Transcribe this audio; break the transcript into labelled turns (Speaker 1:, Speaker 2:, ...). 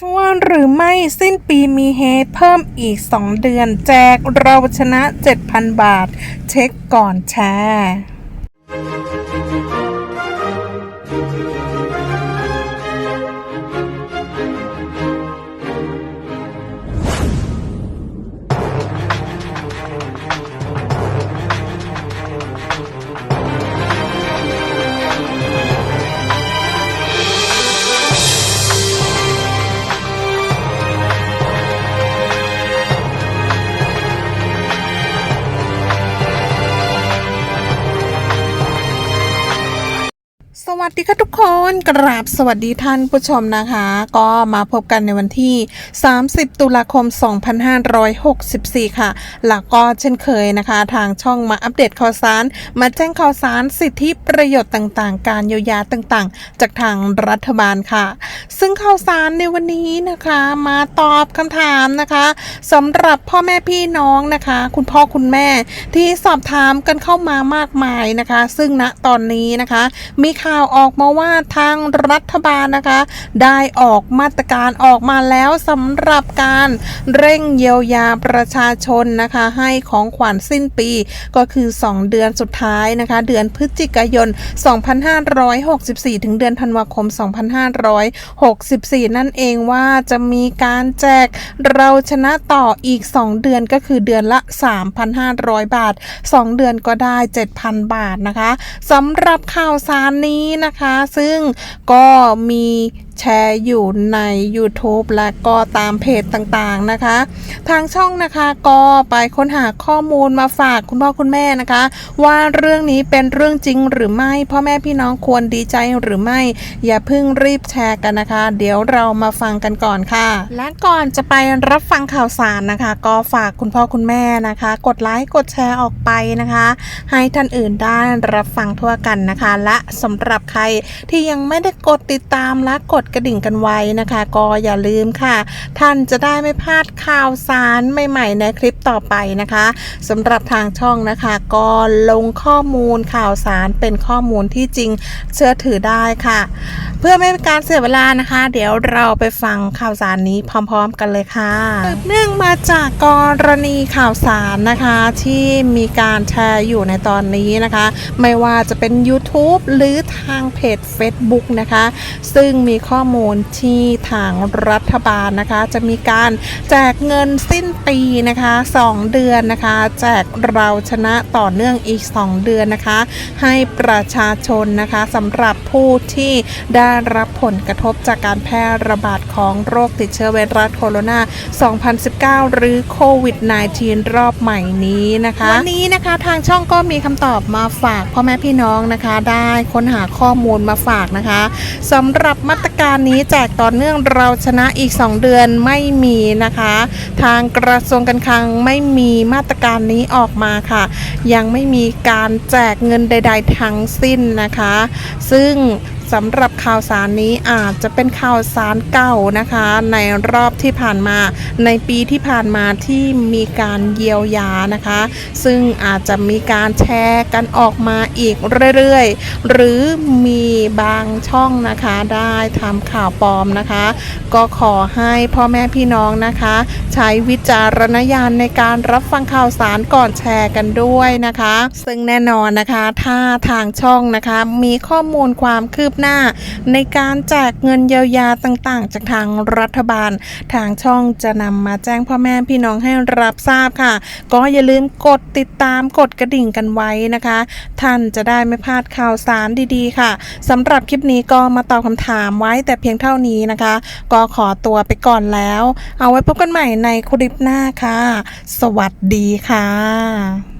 Speaker 1: ช่วงหรือไม่สิ้นปีมีเฮเพิ่มอีก 2 เดือน แจกเราชนะ 7,000 บาท เช็คก่อนแชร์ วัสดีค่ะทุกคนกราบสวัสดีท่านผู้ชมนะคะ ก็มาพบกันในวันที่ 30 ตุลาคม 2564 ค่ะแล้วก็เช่นเคยนะคะ ทางช่องมาอัปเดตข่าวสาร มาแจ้งข่าวสารสิทธิประโยชน์ต่างๆ การเยียวยาต่างๆ จากทางรัฐบาลค่ะ ซึ่งข่าวสารในวันนี้นะคะ มาตอบคำถามนะคะ สำหรับพ่อแม่พี่น้องนะคะ คุณพ่อคุณแม่ที่สอบถามกันเข้ามามากมายนะคะ ซึ่งณตอนนี้นะคะ มีข่าวออกมาว่าทางรัฐบาลนะคะ ได้ออกมาตรการออกมาแล้วสำหรับการเร่งเยียวยาประชาชนนะคะ ให้ของขวัญสิ้นปีก็คือ 2 เดือนสุดท้ายนะคะ เดือนพฤศจิกายน 2564 ถึงเดือนธันวาคม 2564 นั่นเองว่าจะมีการแจกเราชนะต่ออีก 2 เดือนก็คือเดือนละ 3,500 บาท 2 เดือนก็ได้ 7,000 บาทนะคะสำหรับข่าวสารนี้นะคะ ซึ่งก็มี แชร์อยู่ใน YouTube และก็ตามเพจต่างๆนะคะ ทางช่องนะคะก็ไปค้นหาข้อมูลมาฝากคุณพ่อคุณแม่นะคะ ว่าเรื่องนี้เป็นเรื่องจริงหรือไม่พ่อแม่พี่น้องควรดีใจหรือไม่ อย่าเพิ่งรีบแชร์กันนะคะ เดี๋ยวเรามาฟังกันก่อนค่ะ และก่อนจะไปรับฟังข่าวสารนะคะ ก็ฝากคุณพ่อคุณแม่นะคะ กดไลค์กดแชร์ออกไปนะคะ ให้ท่านอื่นได้รับฟังทั่วกันนะคะ และสำหรับใครที่ยังไม่ได้กดติดตามและกดกระดิ่งกันไว้นะคะ ก็อย่าลืมค่ะ ท่านจะได้ไม่พลาดข่าวสารใหม่ๆ ในคลิปต่อไปนะคะสำหรับทางช่องนะคะก็ลงข้อมูลข่าวสารเป็นข้อมูลที่จริงเชื่อถือได้ค่ะ เพื่อไม่เป็นการเสียเวลานะคะ เดี๋ยวเราไปฟังข่าวสารนี้พร้อม ๆ กันเลยค่ะเนื่องมาจากกรณีข่าวสารนะคะที่มีการแชร์อยู่ในตอนนี้นะคะ ไม่ว่าจะเป็น YouTube หรือทางเพจ Facebook นะคะ ซึ่งมีข้อข้อมูลที่ทางรัฐบาลนะคะ จะมีการแจกเงินสิ้นปีนะคะ 2 เดือนนะคะ แจกเราชนะต่อเนื่องอีก 2 เดือนนะคะ ให้ประชาชนนะคะสำหรับผู้ที่ได้รับผลกระทบจากการแพร่ระบาดของโรคติดเชื้อไวรัสโคโรนา 2019 หรือโควิด -19 รอบใหม่นี้นะคะวันนี้นะคะทางช่องก็มีคำตอบมาฝากพ่อแม่พี่น้องนะคะ ได้ค้นหาข้อมูลมาฝากนะคะสำหรับมาตรการการนี้แจกต่อเนื่องเราชนะอีก 2 เดือนไม่มีนะคะ ทางกระทรวงการคลังไม่มีมาตรการนี้ออกมาค่ะ ยังไม่มีการแจกเงินใด ๆ ทั้งสิ้นนะคะ ซึ่ง สำหรับข่าวสารนี้อาจจะเป็นข่าวสารเก่านะคะ ในรอบที่ผ่านมาในปีที่ผ่านมาที่มีการเยียวยานะคะ ซึ่งอาจจะมีการแชร์กันออกมาอีกเรื่อยๆ หรือมีบางช่องนะคะได้ทำข่าวปลอมนะคะ ก็ขอให้พ่อแม่พี่น้องนะคะ ใช้วิจารณญาณในการรับฟังข่าวสารก่อนแชร์กันด้วยนะคะ ซึ่งแน่นอนนะคะ ถ้าทางช่องนะคะ มีข้อมูลความคืบหน้า ในการแจกเงินเยียวยาต่างๆ จากทางรัฐบาล ทางช่องจะนำมาแจ้งพ่อแม่พี่น้องให้รับทราบค่ะ ก็อย่าลืมกดติดตามกดกระดิ่งกันไว้นะคะ ท่านจะได้ไม่พลาดข่าวสารดีๆ ค่ะสำหรับคลิปนี้ก็มาตอบคำถามไว้แต่เพียงเท่านี้นะคะ ก็ขอตัวไปก่อนแล้ว เอาไว้พบกันใหม่ในคลิปหน้าค่ะ สวัสดีค่ะ